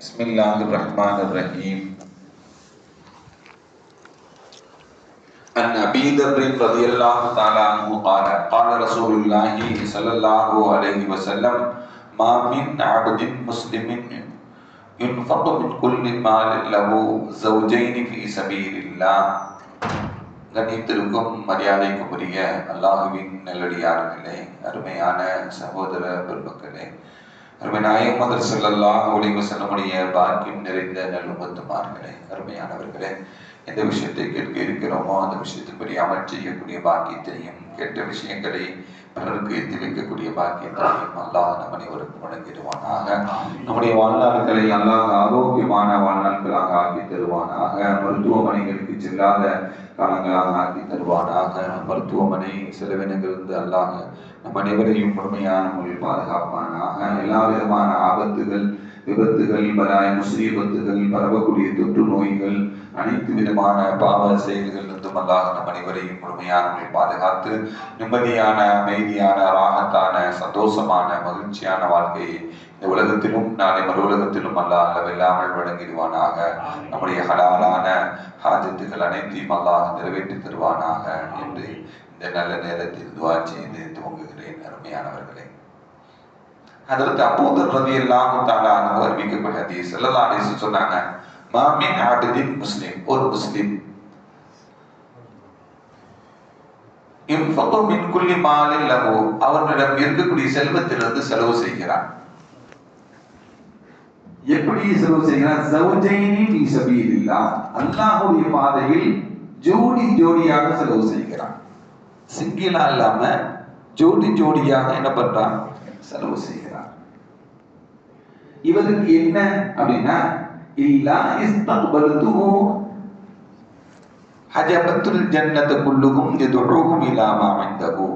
بسم الله الرحمن الرحيم عن أبي ذر رضي الله تعالى عنه قال قال رسول الله صلى الله عليه وسلم ما من عبد مسلم ينفق من كل مال له زوجين في سبيل الله கண்ணியத்திற்கும் மரியாதைக்கும் உரிய அல்லாஹுவின் நல்லடியார்களே அருமையான சகோதர பெருமக்களே அருமை நாயகமதர் செல்லல்லா ஒளிவு செல்லமுடைய பாக்கியம் நிறைந்த நல்லுமத்துமார்களே அருமையானவர்களே எந்த விஷயத்தை கேட்க இருக்கிறோமோ அந்த விஷயத்துப்படி அமல் செய்யக்கூடிய பாக்கியத்தையும் கெட்ட விஷயங்களை பிறருக்கு எத்தி வைக்கக்கூடிய பாக்கியத்தையும் அல்லாஹ் நம் அனைவருக்கும் வழங்கிடுவானாக. நம்முடைய வாழ்நாட்களை அல்லாஹ் ஆரோக்கியமான வாழ்நாட்களாக ஆக்கி தருவானாக. மருத்துவமனைகளுக்கு செல்லாத காலங்களாக ஆக்கி தருவானாக. மருத்துவமனை செலவினங்களிலிருந்து அல்லாஹ் நம் அனைவரையும் முழுமையான முறையில் பாதுகாப்பானாக. எல்லா விதமான ஆபத்துகள் விபத்துகள் பலாய் முசீபத்துகள் பரவக்கூடிய தொற்று நோய்கள் அனைத்து விதமான பாவ செயல்கள் இருந்தும் அல்லாஹ் நம் அனைவரையும் முழுமையான முறையில் பாதுகாத்து நிம்மதியான அமைதியான ராகத்தான சந்தோஷமான மகிழ்ச்சியான வாழ்க்கையை இந்த உலகத்திலும் நாளை மறு உலகத்திலும் அல்லாஹ் அளவில்லாமல் வழங்கிடுவானாக. நம்முடைய ஹலாலான ஹாஜத்துகள் அனைத்தையும் அல்லாஹ் நிறைவேற்றி தருவானாக என்று இந்த நல்ல நேரத்தில் துவா செய்து துவங்குகிறேன். அருமையானவர்களே. அதற்கு அப்போது ரவி எல்லாம் தாலான அறிவிக்கப்பட்ட ஹதீஸ். எல்லாம் அலைஹி சொன்னாங்க மாமின் ஆபிதின் முஸ்லிம். ஒரு முஸ்லிம். இன்ஃபகு மின் குல்லி மாலில் லகு அவனிடம் இருக்கக்கூடிய செல்வத்திலிருந்து செலவு செய்கிறான். எப்படி செலவு செய்கிறான்? சௌஜைனி நீ சபீல் இல்லா அல்லாஹுடைய பாதையில் ஜோடி ஜோடியாக செலவு செய்கிறான். சிங்கிளா இல்லாம ஜோடி ஜோடியாக என்ன பண்றான்? செலவு செய்கிறான். இவருக்கு என்ன அப்படின்னா இல்லா இஸ்தக்பல்துஹு ஹஜபத்துல் ஜன்னத குல்லுகும் எதுழுகும் இல்லாம அமைந்தகு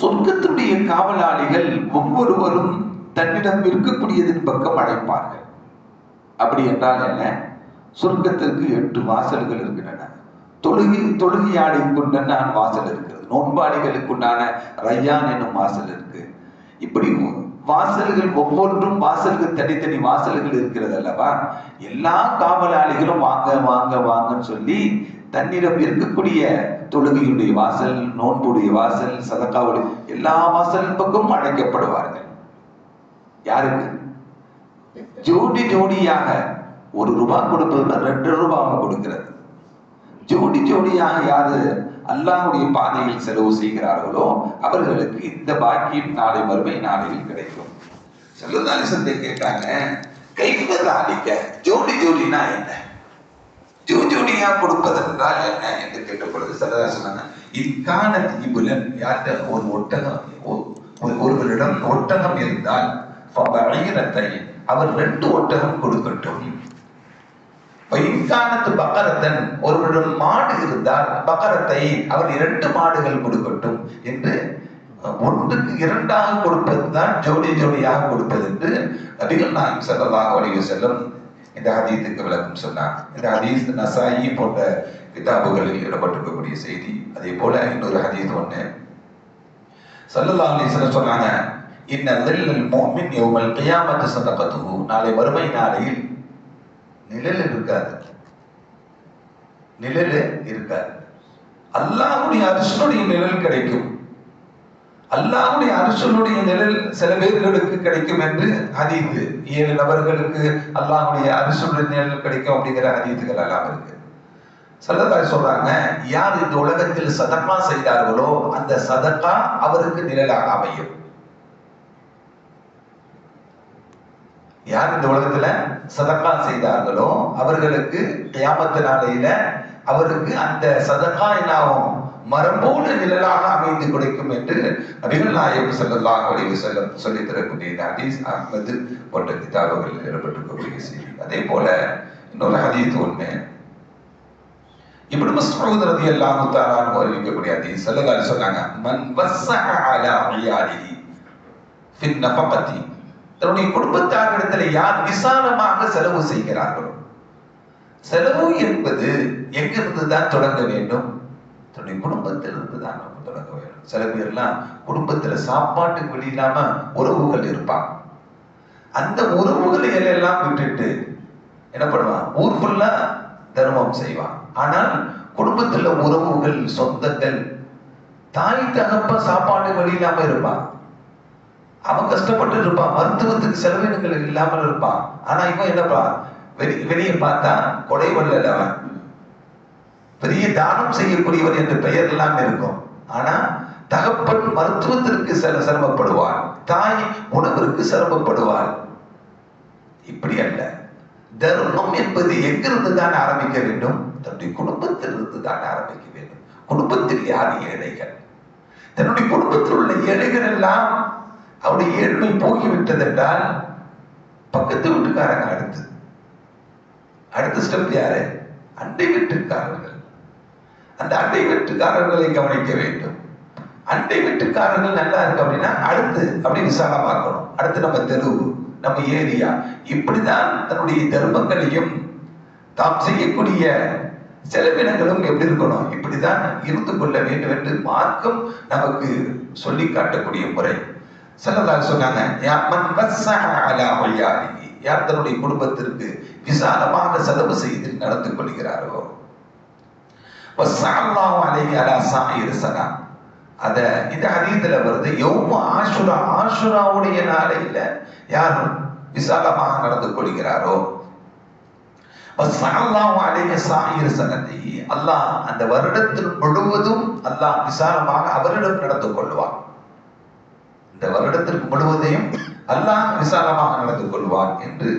சொர்க்கத்துடைய காவலாளிகள் ஒவ்வொருவரும் தன்னிடம் இருக்கக்கூடியதன் பக்கம் அழைப்பார்கள். அப்படி என்றால் என்ன? சொர்க்கத்திற்கு எட்டு வாசல்கள் இருக்கின்றன. தொழுகி தொழுகையாளி நான் வாசல் இருக்கிறது. நோன்பாளிகளுக்குண்டான ரையான் என்னும் வாசல் இருக்கு. இப்படி வாசல்கள் ஒவ்வொன்றும் வாசல்கள் தனித்தனி வாசல்கள் இருக்கிறது அல்லவா எல்லா காவலாளிகளும் வாங்க வாங்க வாங்கன்னு சொல்லி தன்னிடம் இருக்கக்கூடிய தொழுகையுடைய வாசல் நோன்புடைய வாசல் சதக்காவுடைய எல்லா வாசல் பக்கமும் அழைக்கப்படுவார்கள். யாருக்கு? ஜோடி ஜோடியாக ஒரு ரூபாய் கொடுப்பது ரெண்டு ரூபாய் கொடுக்கிறது. ஜோடி ஜோடியாக யாரு? அல்லாஹுடைய பாதையில் செலவு செய்கிறார்களோ அவர்களுக்கு இந்த பாக்கியம் நாளை மறுமை நாளையில் கிடைக்கும். செல்லுதாரி சந்தை கேட்டாங்க? கைப்பது அடிக்க ஜோடி ஜோடினா என்ன? ஜோ ஜோடியா கொடுப்பது என்றால் என்ன என்று கேட்ட பொழுது சொன்னாங்க இக்கான தீபுலன் யார்கிட்ட ஒரு ஒட்டகம் ஒரு- ஒருவரிடம் ஒட்டகம் இருந்தால் அவர் ரெண்டு ஒட்டகம் கொடுக்கட்டும். வைகானத்து பக்கரத்தன் ஒருவரிடம் மாடு இருந்தால் பக்கரத்தை அவர் இரண்டு மாடுகள் கொடுக்கட்டும் என்று ஒன்றுக்கு இரண்டாக கொடுப்பது தான் ஜோடி ஜோடியாக கொடுப்பது என்று நபிகள் நாயகம் ஸல்லல்லாஹு அலைஹி செல்லும் இந்த ஹதீத்துக்கு விளக்கம் சொன்னார். இந்த ஹதீஸ் நசாயி போன்ற கிதாபுகளில் இடப்பட்டிருக்கக்கூடிய செய்தி. அதே போல இன்னொரு ஹதீஸ் ஒண்ணு. சல்லல்லா அலி சொன்னாங்க இன்ன மோமின் முஃமின் யௌமல் கியாமத்து சதகத்துஹு. நாளை வறுமை நாளையில் நிழல் இருக்காது. நிழல் இருக்காது. அல்லாவுடைய அரசனுடைய நிழல் கிடைக்கும். அல்லாவுடைய அரசனுடைய நிழல் சில பேர்களுக்கு கிடைக்கும் என்று அதீது ஏழு நபர்களுக்கு அல்லாவுடைய அரசனுடைய நிழல் கிடைக்கும் அப்படிங்கிற ஹதீதுகள் எல்லாம் இருக்கு. சல்லதாய் சொல்றாங்க யார் இந்த உலகத்தில் சதக்கா செய்தார்களோ அந்த சதக்கா அவருக்கு நிழலாக அமையும். யார் இந்த உலகத்துல சதக்கா செய்தார்களோ அவர்களுக்கு கியாமத்து நாளையில அவருக்கு அந்த சதக்கா என்னாகும்? மரம் நிழலாக அமைந்து கொடுக்கும் என்று நபிகள் நாயகம் செல்லலாம் அலைஹி செல்ல சொல்லி தரக்கூடிய இந்த ஹதீஸ் அஹ்மது போன்ற கிதாபுகளில் இடம்பெற்றிருக்கக்கூடிய செய்தி. அதே போல இன்னொரு ஹதீஸ் ஒண்ணு. இப்படி மஸ்ரூத் ரலியல்லாஹு தஆலா அன்ஹு அறிவிக்கக்கூடிய ஹதீஸ் ஸல்லல்லாஹு சொன்னாங்க மன் வஸ்ஸஹ அலா இயாலிஹி ஃபின் நஃபகத்தி தன்னுடைய குடும்பத்தாரிடத்தில் யார் விசாலமாக செலவு செய்கிறார்களோ? செலவு என்பது எங்கிருந்து தான் தொடங்க வேண்டும்? தன்னுடைய குடும்பத்திலிருந்து தான் நம்ம தொடங்க வேண்டும். சில பேர்லாம் குடும்பத்துல சாப்பாட்டுக்கு வழி உறவுகள் இருப்பாங்க. அந்த உறவுகளை எல்லாம் விட்டுட்டு என்ன பண்ணுவான் ஊர் ஃபுல்லா தர்மம் செய்வான் ஆனால் குடும்பத்துல உறவுகள் சொந்தங்கள் தாய் தகப்ப சாப்பாடு வழி இல்லாம இருப்பான் அவன் கஷ்டப்பட்டு இருப்பான். மருத்துவத்துக்கு செலவினங்கள் இல்லாமல் இருப்பான். ஆனா இவன் என்னப்பா வெளி வெளியே பார்த்தா கொடை வள்ளல் அவன். பெரிய தானம் செய்யக்கூடியவன் என்ற பெயர் எல்லாம் இருக்கும். ஆனா தகப்பன் மருத்துவத்திற்கு சில சிரமப்படுவார் தாய் உணவிற்கு சிரமப்படுவார் இப்படி அல்ல. தர்மம் என்பது எங்கிருந்து தான் ஆரம்பிக்க வேண்டும்? தன்னுடைய குடும்பத்திலிருந்து தான் ஆரம்பிக்க வேண்டும். குடும்பத்தில் யார் ஏழைகள்? தன்னுடைய குடும்பத்தில் உள்ள ஏழைகள் எல்லாம் அவருடைய ஏழ்மை போகிவிட்டது என்றால் பக்கத்து வீட்டுக்காரங்க அடுத்து. அடுத்த ஸ்டெப் யாரு? அண்டை வீட்டுக்காரர்கள். அந்த அண்டை வீட்டுக்காரர்களை கவனிக்க வேண்டும். அண்டை வீட்டுக்காரர்கள் நல்லா இருக்கு அப்படின்னா அடுத்து அப்படி விசாலமாக்கணும் அடுத்து நம்ம தெரு நம்ம ஏரியா. இப்படிதான் தன்னுடைய தர்மங்களையும் தாம் செய்யக்கூடிய செலவினங்களும் எப்படி இருக்கணும்? இப்படிதான் இருந்து கொள்ள வேண்டும் என்று மார்க்கம் நமக்கு சொல்லி காட்டக்கூடிய முறை. செல்லதால் சொன்னாங்க "யா மன் அலா உய்யாலிஹி." யார் தன்னுடைய குடும்பத்திற்கு விசாலமாக செலவு செய்து நடந்து கொள்கிறாரோ? வஸ்ஸஅல்லாஹு அலைஹி அலா சாயிர் சனா அத இந்த ஹதீத்துல வருது யௌம ஆஷுரா ஆஷுராவுடைய நாளையில யார் விசாலமாக நடந்து கொள்கிறாரோ? வஸ்ஸஅல்லாஹு அலைஹி சாயிர் சனதி அல்லாஹ் அந்த வருடத்தில் முழுவதும் அல்லாஹ் விசாலமாக அவரிடம் நடந்து கொள்வான். இந்த வருடத்திற்கு முழுவதையும் அல்லாஹ் விசாலமாக நடந்து கொள்வான் என்று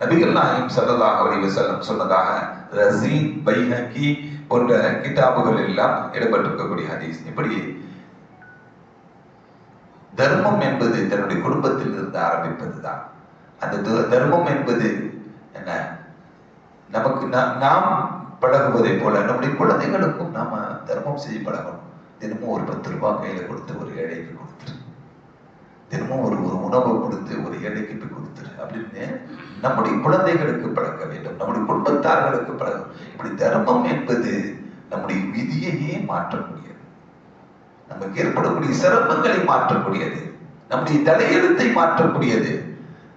நபிகள் நாயம் ஸல்லல்லாஹு அலைஹி வஸல்லம் சொன்னதாக ரசி பைஹக்கி போன்ற கிதாபுகள் எல்லாம் இடம்பெற்றிருக்கக்கூடிய ஹதீஸ். இப்படி தர்மம் என்பது தன்னுடைய குடும்பத்தில் இருந்து ஆரம்பிப்பதுதான். அந்த தர்மம் என்பது என்ன? நமக்கு நாம் பழகுவதை போல நம்முடைய குழந்தைகளுக்கும் நாம தர்மம் செய்ய பழகணும். தினமும் ஒரு பத்து ரூபாய் கையில கொடுத்து ஒரு ஏழைக்கு கொடுத்துரு. தினமும் ஒரு ஒரு உணவை கொடுத்து ஒரு ஏழைக்கு போய் கொடுத்துரு அப்படின்னு நம்முடைய குழந்தைகளுக்கு பழக்க வேண்டும். நம்முடைய குடும்பத்தார்களுக்கு பழகும் இப்படி தர்மம் என்பது நம்முடைய விதியையே மாற்றக்கூடியது. நமக்கு ஏற்படக்கூடிய சிரமங்களை மாற்றக்கூடியது. நம்முடைய தலையெழுத்தை மாற்றக்கூடியது.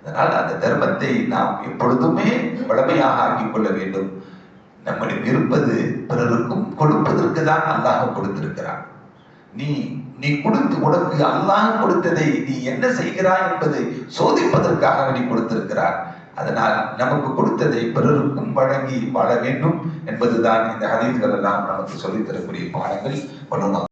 அதனால் அந்த தர்மத்தை நாம் எப்பொழுதுமே வளமையாக ஆக்கிக் கொள்ள வேண்டும். நம்மிடம் இருப்பது பிறருக்கும் கொடுப்பதற்கு தான் அல்லாஹ் கொடுத்திருக்கிறான். நீ நீ கொடுத்து உனக்கு அல்லாஹ் கொடுத்ததை நீ என்ன செய்கிறாய் என்பதை சோதிப்பதற்காக நீ கொடுத்திருக்கிறார். அதனால் நமக்கு கொடுத்ததை பிறருக்கும் வழங்கி வாழ வேண்டும் என்பதுதான் இந்த ஹதீஸ்கள் எல்லாம் நமக்கு சொல்லித் தரக்கூடிய பாடங்கள்